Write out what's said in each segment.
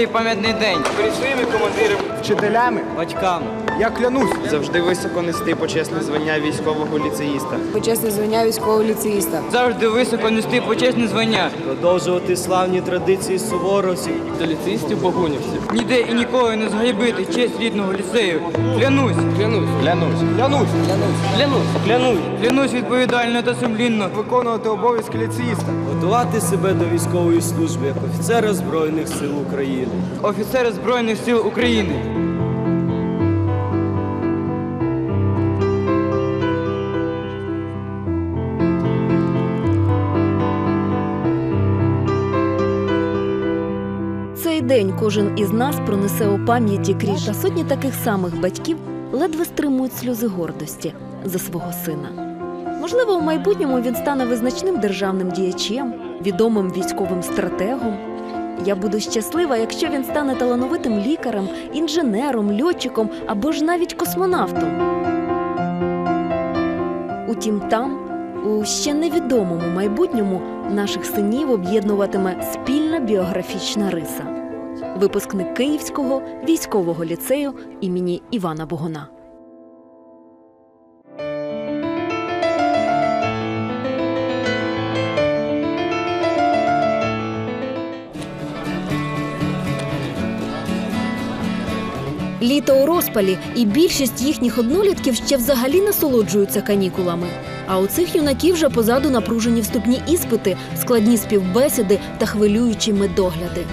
цей пам'ятний день. перед своїми командирами, вчителями. Батькам. Я клянусь завжди високо нести почесне звання військового ліцеїста. Почесне звання військового ліцеїста. Завжди високо нести почесне звання. Продовжувати славні традиції суворовців До ліцеїстів богунівців. Ніде і ніколи не зганьбити честь рідного ліцею. Клянусь. Клянусь. Клянусь. Клянусь. Клянусь. Клянусь. Клянусь відповідально та сумлінно. Виконувати обов'язки ліцеїста. готувати себе до військової служби як офіцера Збройних сил України. Офіцери Збройних сил України. День кожен із нас пронесе у пам'яті крізь та сотні таких самих батьків ледве стримують сльози гордості за свого сина. Можливо, у майбутньому він стане визначним державним діячем, відомим військовим стратегом. Я буду щаслива, якщо він стане талановитим лікарем, інженером, льотчиком або ж навіть космонавтом. Утім, там, у ще невідомому майбутньому, наших синів об'єднуватиме спільна біографічна риса. Випускник Київського військового ліцею імені Івана Богуна. Літо у розпалі, і більшість їхніх однолітків ще взагалі насолоджуються канікулами. А у цих юнаків вже позаду напружені вступні іспити, складні співбесіди та хвилюючі медогляди.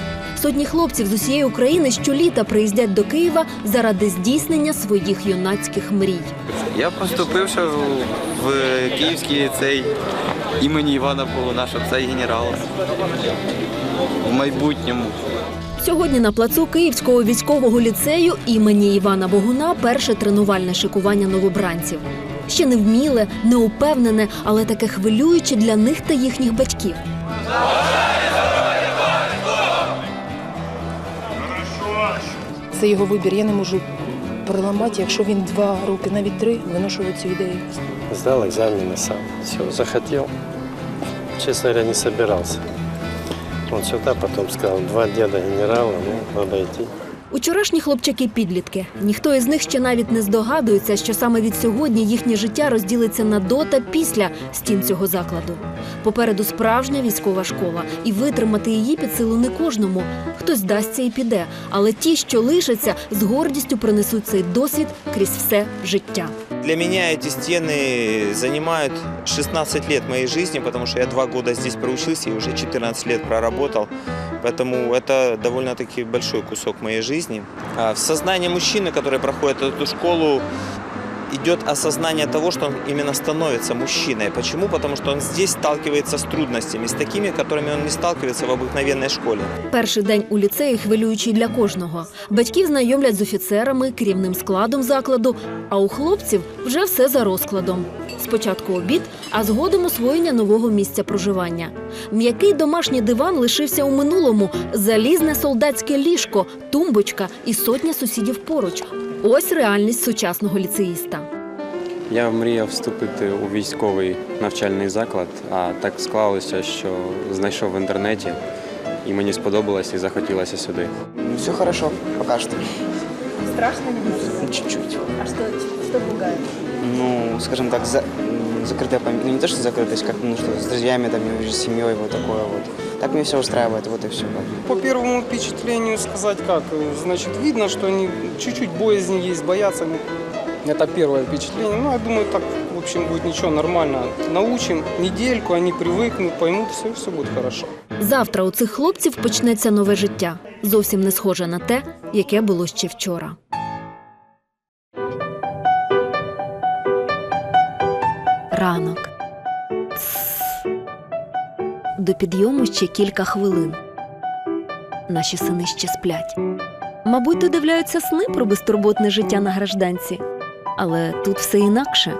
Сотні хлопців з усієї України щоліта приїздять до Києва заради здійснення своїх юнацьких мрій. Я поступив в- Київський ліцей імені Івана Богуна, щоб цей генерал в майбутньому. Сьогодні на плацу Київського військового ліцею імені Івана Богуна перше тренувальне шикування новобранців. Ще не вміле, неупевнене, але таке хвилююче для них та їхніх батьків. Це його вибір. Я не можу переламати, якщо він два роки, навіть три, виношував цю ідею. Здав екзамени сам. Все, захотів. Чесно говоря, не збирався. Вот сюда потом сказал, два деда генерала, ну, надо идти. Учорашні хлопчаки-підлітки. Ніхто із них ще навіть не здогадується, що саме від сьогодні їхнє життя розділиться на до та після стін цього закладу. Попереду справжня військова школа, і витримати її під силу не кожному. Хтось здасться і піде, але ті, що лишаться, з гордістю принесуть цей досвід крізь все життя. Для меня эти стены занимают 16 лет моей жизни, потому что я два года здесь проучился и уже 14 лет проработал. Поэтому это довольно-таки большой кусок моей жизни. А В сознании мужчины, который проходит эту школу, идет осознание того, что он именно становится мужчиной. Почему? Потому что он здесь сталкивается с трудностями, с такими, которыми он не сталкивается в обыкновенной школе. Перший день у ліцеї хвилюючий для кожного. Батьків знайомлять з офіцерами, керівним складом закладу, а у хлопців вже все за розкладом. Спочатку обід, а згодом освоєння нового місця проживання. М'який домашній диван лишився у минулому, залізне солдатське ліжко, тумбочка і сотня сусідів поруч. Ось реальність сучасного ліцеїста. Я мріяв вступити у військовий навчальний заклад, а так склалося, що знайшов в інтернеті, і мені сподобалось і захотілося сюди. Все хорошо, пока що. Страшно Чуть-чуть. А що, що пугає? Ну, скажімо так, за, закрытая память. Ну, не то, что закрытость, как, ну, что с друзьями, там, или с семьей, вот такое вот. Так мне все устраивает, вот и все. По первому впечатлению сказать как, э, значит, видно, что они чуть-чуть боязни есть, боятся. Ну, Это первое впечатление. Ну, я думаю, так, в общем, будет ничего, нормально. Научим недельку, они привыкнут, поймут, все, все будет хорошо. Завтра у цих хлопців почнеться нове життя, зовсім не схоже на те, яке було ще вчора. Ранок. До підйому ще кілька хвилин. Наші сини ще сплять. Мабуть, додивляються сни про безтурботне життя на гражданці. Але тут все інакше.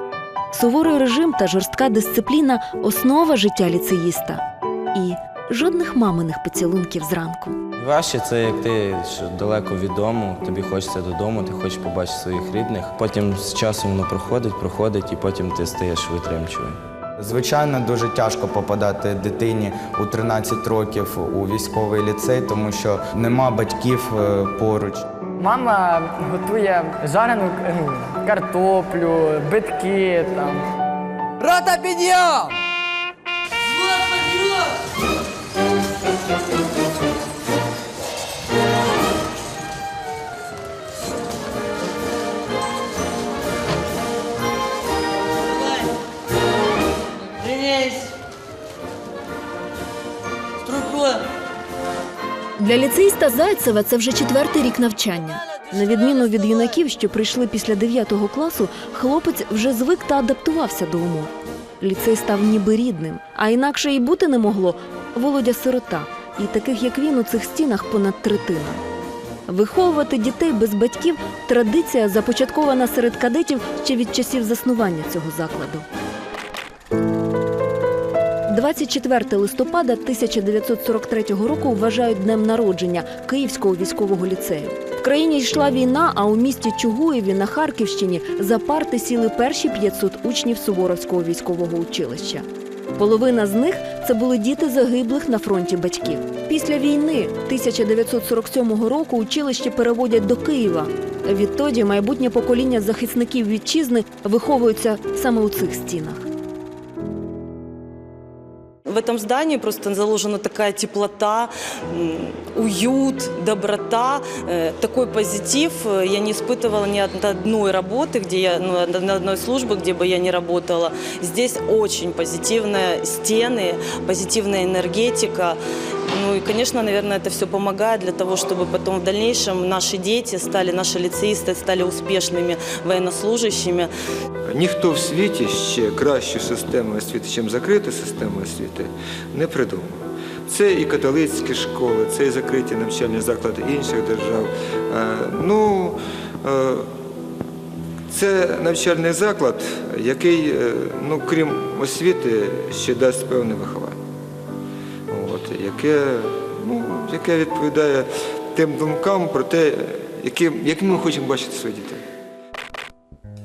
Суворий режим та жорстка дисципліна основа життя ліцеїста. І жодних маминих поцілунків зранку. Важче це як ти що далеко від дому, тобі хочеться додому, ти хочеш побачити своїх рідних. Потім з часом воно проходить, проходить, і потім ти стаєш витримчивим. Звичайно, дуже тяжко попадати дитині у 13 років у військовий ліцей, тому що нема батьків е, поруч. Мама готує жарену ну, картоплю, битки там. Рота підйом! Ліцеїста Зайцева це вже четвертий рік навчання. На відміну від юнаків, що прийшли після 9 класу, хлопець вже звик та адаптувався до умов. Ліцей став ніби рідним, а інакше і бути не могло. Володя сирота, і таких як він у цих стінах понад третина. Виховувати дітей без батьків традиція, започаткована серед кадетів ще від часів заснування цього закладу. 24 листопада 1943 року вважають днем народження Київського військового ліцею. В країні йшла війна, а у місті Чугуєві на Харківщині за парти сіли перші 500 учнів Суворовського військового училища. Половина з них це були діти загиблих на фронті батьків. Після війни 1947 року училище переводять до Києва. Відтоді майбутнє покоління захисників вітчизни виховуються саме у цих стінах В этом здании просто заложена такая теплота, м, уют, доброта, э, такой позитив. Э, Я не испытывала ни от одной работы, где я, ну, на одной службы, где бы я не работала. Здесь очень позитивные стены, позитивная энергетика. Ну и, конечно, наверное, это все помогает для того, чтобы потом в дальнейшем наши дети стали, наши лицеисты стали успешными военнослужащими. Ніхто в світі ще кращу систему освіти, ніж закрита система освіти, не придумав. Це і католицькі школи, це і закриті навчальні заклади інших держав. Е, Ну, е, це навчальний заклад, який, е, ну, крім освіти, ще дасть певне виховання. От, яке, ну, яке відповідає тим думкам про те, яким, яким ми хочемо бачити своїх дітей.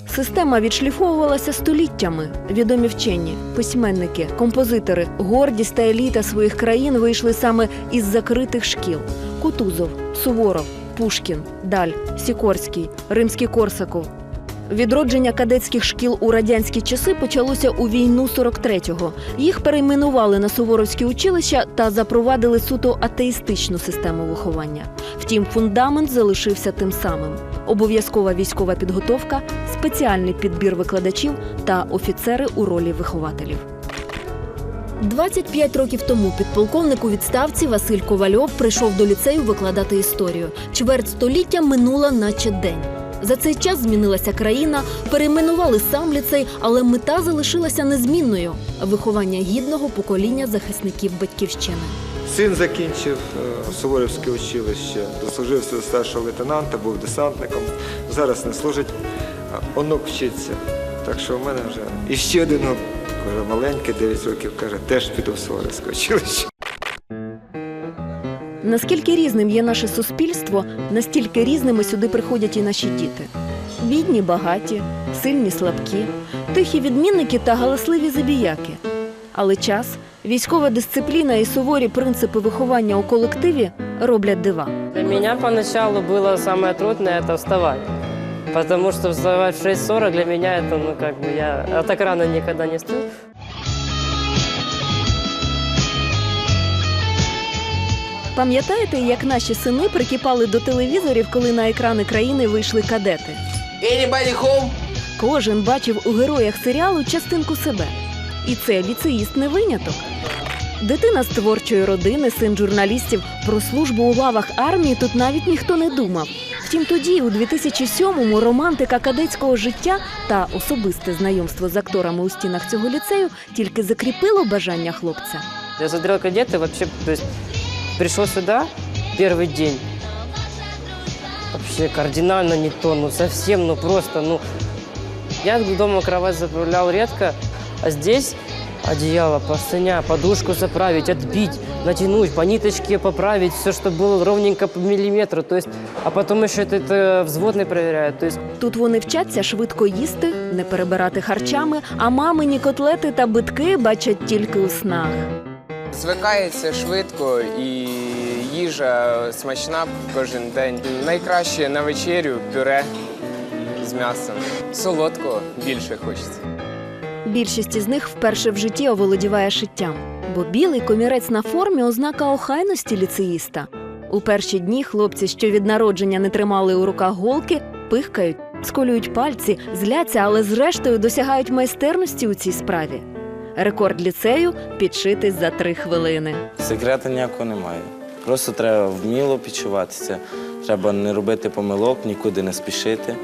Система відшліфовувалася століттями. Відомі вчені, письменники, композитори, гордість та еліта своїх країн вийшли саме із закритих шкіл: Кутузов, Суворов, Пушкін, Даль, Сікорський, Римський Корсаков. Відродження кадетських шкіл у радянські часи почалося у війну 43-го. Їх перейменували на суворовські училища та запровадили суто атеїстичну систему виховання. Втім, фундамент залишився тим самим: обов'язкова військова підготовка, спеціальний підбір викладачів та офіцери у ролі вихователів. 25 років тому підполковник у відставці Василь Ковальов прийшов до ліцею викладати історію. Чверть століття минула, наче день. За цей час змінилася країна, перейменували сам ліцей, але мета залишилася незмінною виховання гідного покоління захисників батьківщини. Син закінчив е, Суворівське училище, дослужився до старшого лейтенанта, був десантником. Зараз не служить, онук вчиться. Так що в мене вже і ще один вже маленький, 9 років, каже, теж піду в Суворівське училище. Наскільки різним є наше суспільство, настільки різними сюди приходять і наші діти. Бідні, багаті, сильні, слабкі, тихі відмінники та галасливі забіяки. Але час, військова дисципліна і суворі принципи виховання у колективі роблять дива. Для меня поначалу было самое трудное это вставать. Потому что вставать в 6.40 для меня это, ну, как бы, я а так рано никогда не встаю. Пам'ятаєте, як наші сини прикипали до телевізорів, коли на екрани країни вийшли кадети? Кожен бачив у героях серіалу частинку себе. І це ліцеїст не виняток. Дитина з творчої родини, син журналістів, про службу у лавах армії тут навіть ніхто не думав. Втім, тоді, у 2007-му, романтика кадетського життя та особисте знайомство з акторами у стінах цього ліцею тільки закріпило бажання хлопця. Я смотрел кадеты вообще, то есть пришел сюда первый день. Вообще кардинально не то, ну совсем, ну просто, ну. Я дома кровать заправлял редко, а здесь Одеяло, простыня, подушку заправить, отбить, натянуть, по ниточке поправить, все, чтобы было ровненько по миллиметру. То есть, а потом еще это, это взводный проверяет. То есть Тут вони вчаться швидко їсти, не перебирати харчами, а мамині котлети та битки бачать тільки у снах. Звикається швидко і їжа смачна кожен день. Найкраще на вечерю пюре з м'ясом. Солодкого більше хочеться. Більшість із них вперше в житті оволодіває шиттям, бо білий комірець на формі ознака охайності ліцеїста. У перші дні хлопці, що від народження не тримали у руках голки, пихкають, сколюють пальці, зляться, але зрештою досягають майстерності у цій справі. Рекорд ліцею підшитись за три хвилини. Секрету ніякого немає. Просто треба вміло підчуватися. Треба не робити помилок, нікуди не спішити.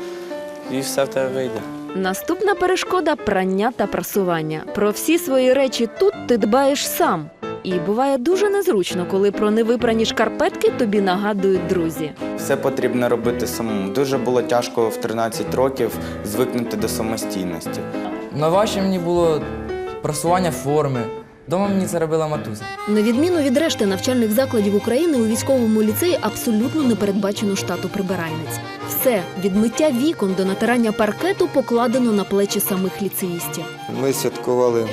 І все в тебе вийде. Наступна перешкода прання та прасування. Про всі свої речі тут ти дбаєш сам. І буває дуже незручно, коли про невипрані шкарпетки тобі нагадують друзі. Все потрібно робити самому. Дуже було тяжко в 13 років звикнути до самостійності. На Найважче мені було просування форми. Дома мені це робила матуся. На відміну від решти навчальних закладів України у військовому ліцеї абсолютно не передбачено штату прибиральниць. Все від миття вікон до натирання паркету покладено на плечі самих ліцеїстів. Ми святкували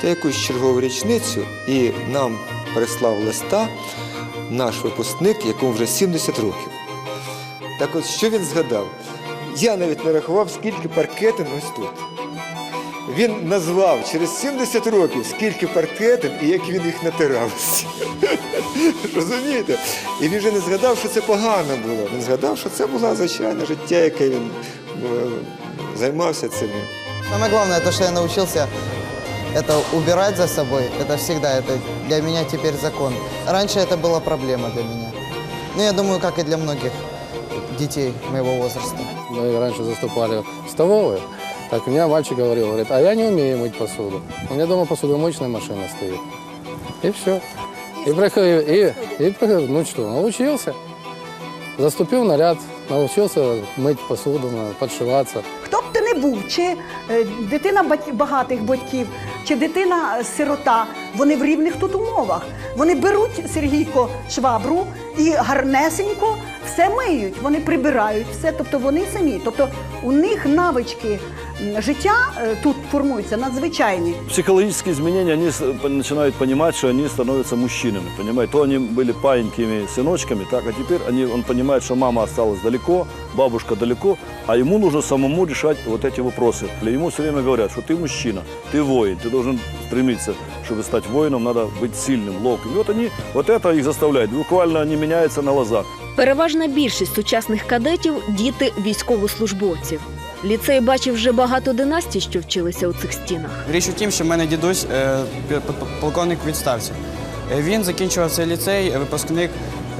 та якусь чергову річницю, і нам прислав листа наш випускник, якому вже 70 років. Так от, що він згадав? Я навіть не рахував, скільки паркетин ось тут. Він назвав через 70 років, скільки паркетин і як він їх натирав. Розумієте? І він вже не згадав, що це погано було. Він згадав, що це було звичайне життя, яке він е, займався цим. Самое главное, то, что я научился, это убирать за собой. Это всегда, это для меня теперь закон. Раньше это была проблема для меня. Ну, я думаю, как и для многих детей моего возраста. Мы раньше заступали в столовую. Так меня мальчик говорил, говорит, а я не умею мыть посуду. У меня дома посудомоечная машина стоит. И все. И, приходил, и, и приходил, ну что, научился. Заступил в наряд, научился мыть посуду, подшиваться. Хто б ти не був, чи е, дитина багатих батьків, чи дитина сирота, вони в рівних тут умовах. Вони беруть Сергійко швабру і гарнесенько все миють, вони прибирають все, тобто вони самі. Тобто у них навички життя е, тут формуються надзвичайні. Психологические изменения, они с- по- начинают понимать, что они становятся мужчинами, понимаете? То они были паинькими сыночками, так, а теперь они, он понимает, что мама осталась далеко, бабушка далеко, а ему нужно самому решать вот эти вопросы. И ему все время говорят, что ты мужчина, ты воин, ты должен стремиться, чтобы стать воином, надо быть сильным, ловким. И вот они, вот это их заставляет, буквально они меняются на глазах. Переважна більшість сучасних кадетів діти військовослужбовців. Ліцей бачив вже багато династій, що вчилися у цих стінах. Річ у тім, що в мене дідусь е, полковник відставці. Е, Він закінчував цей ліцей, е, випускник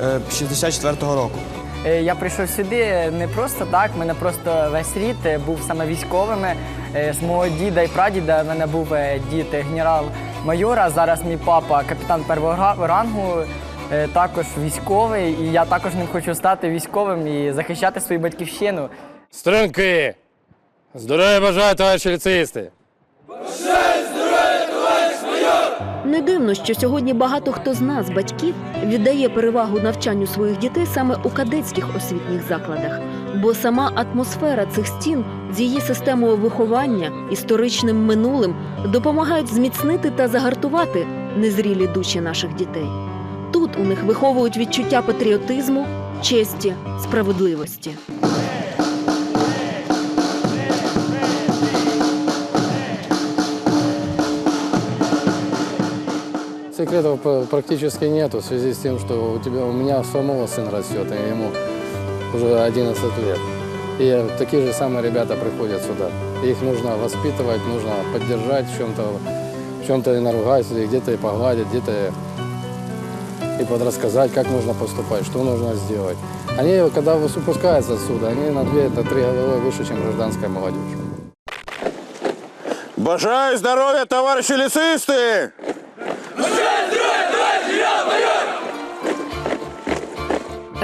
е, 64-го року. Я прийшов сюди не просто так, в мене просто весь рід був саме військовими. З мого діда і прадіда в мене був дід е, генерал-майор, а зараз мій папа капітан первого рангу, також військовий. І я також ним хочу стати військовим і захищати свою батьківщину. Струнки! Здоров'я бажаю, товариші ліцеїсти! Не дивно, що сьогодні багато хто з нас, батьків, віддає перевагу навчанню своїх дітей саме у кадетських освітніх закладах, бо сама атмосфера цих стін з її системою виховання, історичним минулим допомагають зміцнити та загартувати незрілі душі наших дітей. Тут у них виховують відчуття патріотизму, честі, справедливості. Секретов практически нету в связи с тем, что у тебя у меня самого сын растет, и ему уже 11 лет. И такие же самые ребята приходят сюда. Их нужно воспитывать, нужно поддержать в чем-то, в чем-то и наругать, и где-то и погладить, где-то и подрассказать, как нужно поступать, что нужно сделать. Они, когда выпускаются отсюда, они на две, на три головы выше, чем гражданская молодежь. Бажаю здоров'я, товариші ліцисти!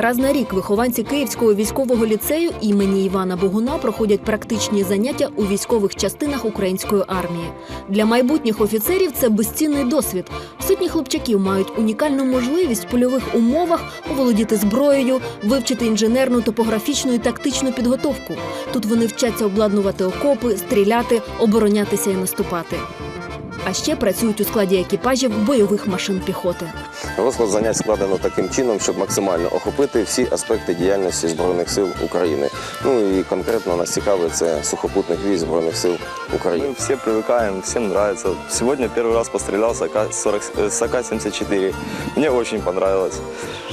Раз на рік вихованці Київського військового ліцею імені Івана Богуна проходять практичні заняття у військових частинах української армії. Для майбутніх офіцерів це безцінний досвід. Сотні хлопчаків мають унікальну можливість в польових умовах оволодіти зброєю, вивчити інженерну, топографічну і тактичну підготовку. Тут вони вчаться обладнувати окопи, стріляти, оборонятися і наступати А ще працюють у складі екіпажів бойових машин піхоти. Розклад занять складено таким чином, щоб максимально охопити всі аспекти діяльності Збройних сил України. Ну і конкретно нас цікавить це сухопутних військ Збройних сил України. Мы все привыкаем, всем нравится. Сегодня первый раз пострелял с АК-40 э, с АК-74. Мне очень понравилось.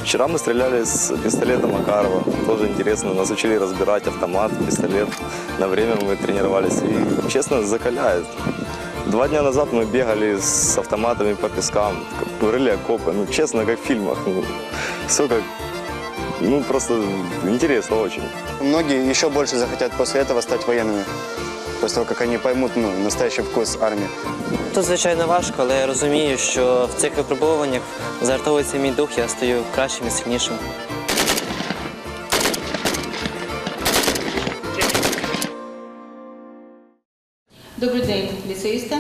Вчера мы стреляли с пистолета Макарова. Тоже интересно. Нас учили разбирать автомат, пистолет. На время мы тренировались. И, честно, закаляет. Два дня назад мы бегали с автоматами по пескам, рыли окопы. Ну, честно, как в фильмах. Ну, все как... Ну, просто интересно очень. Многие еще больше захотят после этого стать военными. После того, как они поймут ну, настоящий вкус армии. Тут, звичайно, важко, але я розумію, що в цих випробуваннях зартовується мій дух, я стаю кращим і сильнішим. Добрий день, ліцеїста.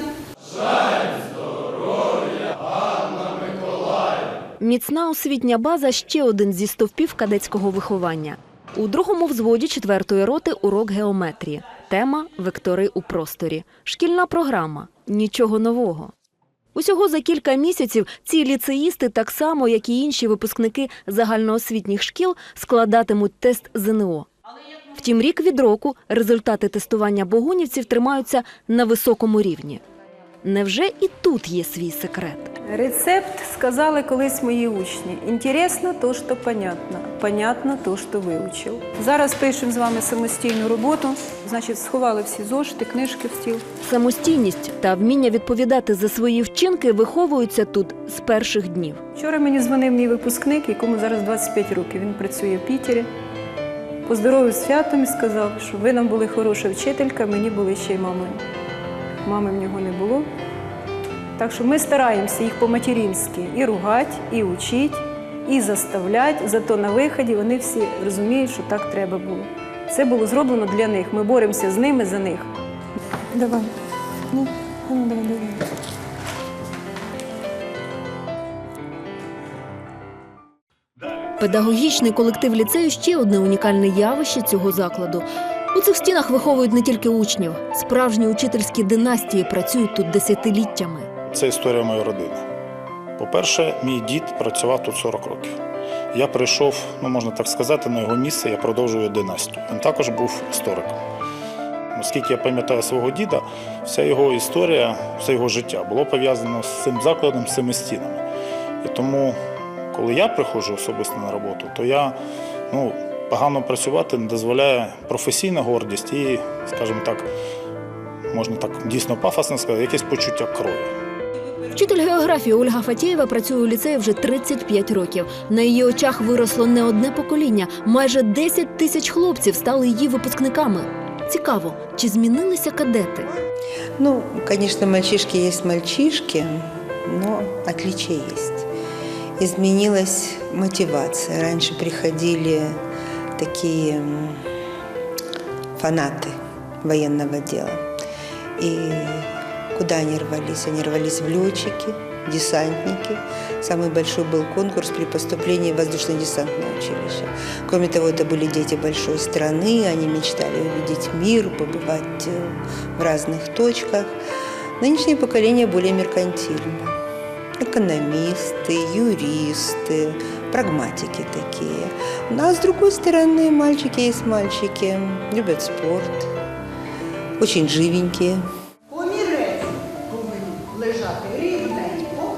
Міцна освітня база ще один зі стовпів кадетського виховання. У другому взводі четвертої роти урок геометрії. Тема вектори у просторі. Шкільна програма. Нічого нового. Усього за кілька місяців ці ліцеїсти, так само як і інші випускники загальноосвітніх шкіл, складатимуть тест ЗНО. Втім, рік від року результати тестування богунівців тримаються на високому рівні. Невже і тут є свій секрет? Рецепт сказали колись мої учні. Інтересно то, що понятно. Понятно то, що вивчив. Зараз пишемо з вами самостійну роботу. Значить, сховали всі зошити, книжки в стіл. Самостійність та вміння відповідати за свої вчинки виховуються тут з перших днів. Вчора мені дзвонив мій випускник, якому зараз 25 років. Він працює в Пітері. Поздоровив святом і сказав, що ви нам були хороша вчителька, мені були ще й мамою. Мами в нього не було. Так що ми стараємося їх по-материнськи і ругати, і учити, і заставляти. Зато на виході вони всі розуміють, що так треба було. Це було зроблено для них. Ми боремося з ними за них. Давай. Ну, ну давай, давай. Педагогічний колектив ліцею ще одне унікальне явище цього закладу. У цих стінах виховують не тільки учнів. Справжні учительські династії працюють тут десятиліттями. Це історія моєї родини. По-перше, мій дід працював тут 40 років. Я прийшов, ну можна так сказати, на його місце, я продовжую династію. Він також був істориком. Оскільки я пам'ятаю свого діда, вся його історія, все його життя було пов'язано з цим закладом, з цими стінами. І тому, коли я приходжу особисто на роботу, то я ну, погано працювати не дозволяє професійна гордість і, скажімо так, можна так дійсно пафосно сказати, якесь почуття крові. Вчитель географії Ольга Фатєєва працює у ліцеї вже 35 років. На її очах виросло не одне покоління. Майже 10 тисяч хлопців стали її випускниками. Цікаво, чи змінилися кадети? Ну, конечно, мальчишки есть мальчишки, но отличия есть. Изменилась мотивация. Раньше приходили такие фанаты военного дела. И куда они рвались? Они рвались в летчики, десантники. Самый большой был конкурс при поступлении в воздушно-десантное училище. Кроме того, это были дети большой страны, они мечтали увидеть мир, побывать э, в разных точках. Нынешнее поколение более меркантильно. Экономисты, юристы, прагматики такие. Ну, а с другой стороны, мальчики есть мальчики, любят спорт, очень живенькие. Помірець повинен лежати рівненько.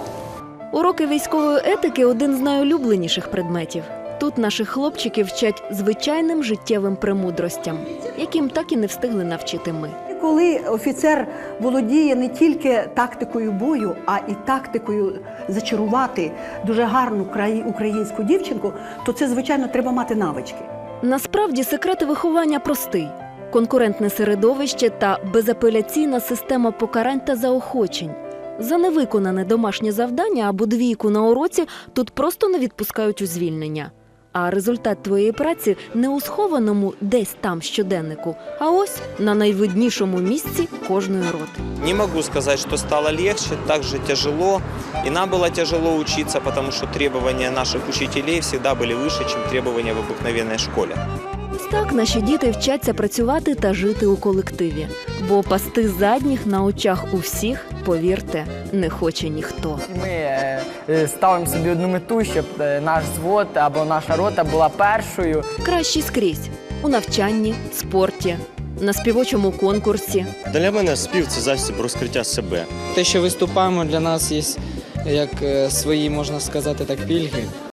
Уроки військової етики один з найулюбленіших предметів. Тут наших хлопчиків вчать звичайним життєвим премудростям, яким так і не встигли навчити ми. Коли офіцер володіє не тільки тактикою бою, а і тактикою зачарувати дуже гарну краї- українську дівчинку, то це звичайно треба мати навички. Насправді секрет виховання простий: конкурентне середовище та безапеляційна система покарань та заохочень. За невиконане домашнє завдання або двійку на уроці тут просто не відпускають у звільнення А результат твоєї праці не у схованому десь там щоденнику, а ось на найвиднішому місці кожної роти. Не могу сказать, что стало легче, также тяжело. И нам было тяжело учиться, потому что требования наших учителей всегда были выше, чем требования в обыкновенной школе. Ось так наші діти вчаться працювати та жити у колективі. Бо пасти задніх на очах у всіх, повірте, не хоче ніхто. Ми е, е, ставимо собі одну мету, щоб е, наш звод або наша рота була першою. Кращі скрізь у навчанні, спорті, на співочому конкурсі. Для мене спів це засіб розкриття себе. Те, що виступаємо, для нас є як свої, можна сказати так, пільги.